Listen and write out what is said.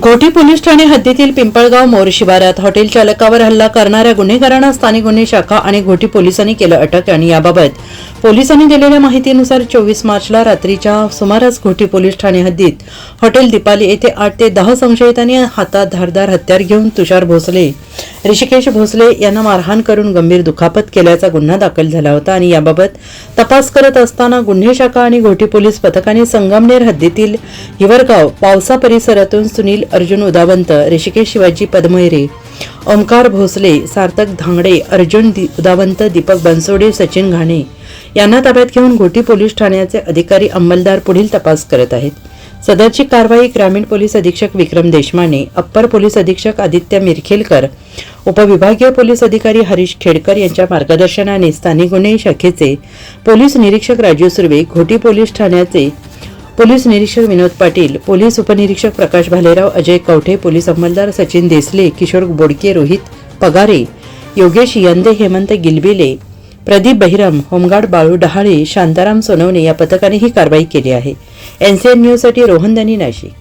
Ghoti police Thane हद्दीतील पिंपळगाव मोर शिवारात hotel चालकावर हल्ला करणाऱ्या गुन्हेगारांना स्थानिक गुन्हे शाखा आणि घोटी पोलिसांनी केलं अटक आणि याबाबत पोलिसांनी दिलेल्या माहितीनुसार चोवीस मार्चला रात्रीच्या सुमारास घोटी पोलीस ठाणे हद्दीत हॉटेल दीपाली येथे आठ ते दहा संशयितांनी हातात धारदार हत्यार घेऊन तुषार भोसले ऋषिकेश भोसले यांना मारहाण करून गंभीर दुखापत केल्याचा गुन्हा दाखल झाला होता आणि याबाबत तपास करत असताना गुन्हे शाखा आणि घोटी पोलीस पथकाने संगमनेर हद्दीतील हिवरगाव पावसा परिसरातून सुनील अर्जुन उदावंत ऋषिकेश शिवाजी पद्महिरे ओंकार भोसले सार्थक धांगडे अर्जुन दि- उदावंत दीपक बनसोडे सचिन घाणे यांना ताब्यात घेऊन घोटी पोलीस ठाण्याचे अधिकारी अंमलदार पुढील तपास करत आहेत. सदरची कारवाई ग्रामीण पोलीस अधीक्षक विक्रम देशमाने अप्पर पोलीस अधीक्षक आदित्य मिरखेलकर उपविभागीय पोलीस अधिकारी हरीश खेडकर यांच्या मार्गदर्शनाने स्थानिक गुन्हे शाखेचे पोलीस निरीक्षक राजीव सुर्वे घोटी पोलीस ठाण्याचे पोलीस निरीक्षक विनोद पाटील पोलीस उपनिरीक्षक प्रकाश भालेराव अजय कवठे पोलीस अंमलदार सचिन देसले किशोर बोडके रोहित पगारे योगेश यंदे हेमंत गिलबिले प्रदीप बहिरम होमगार्ड बाळू डहाळे शांताराम सोनवणे या पथकाने ही कारवाई केली आहे. एनसीएन न्यूजसाठी रोहनदनी नाशिक.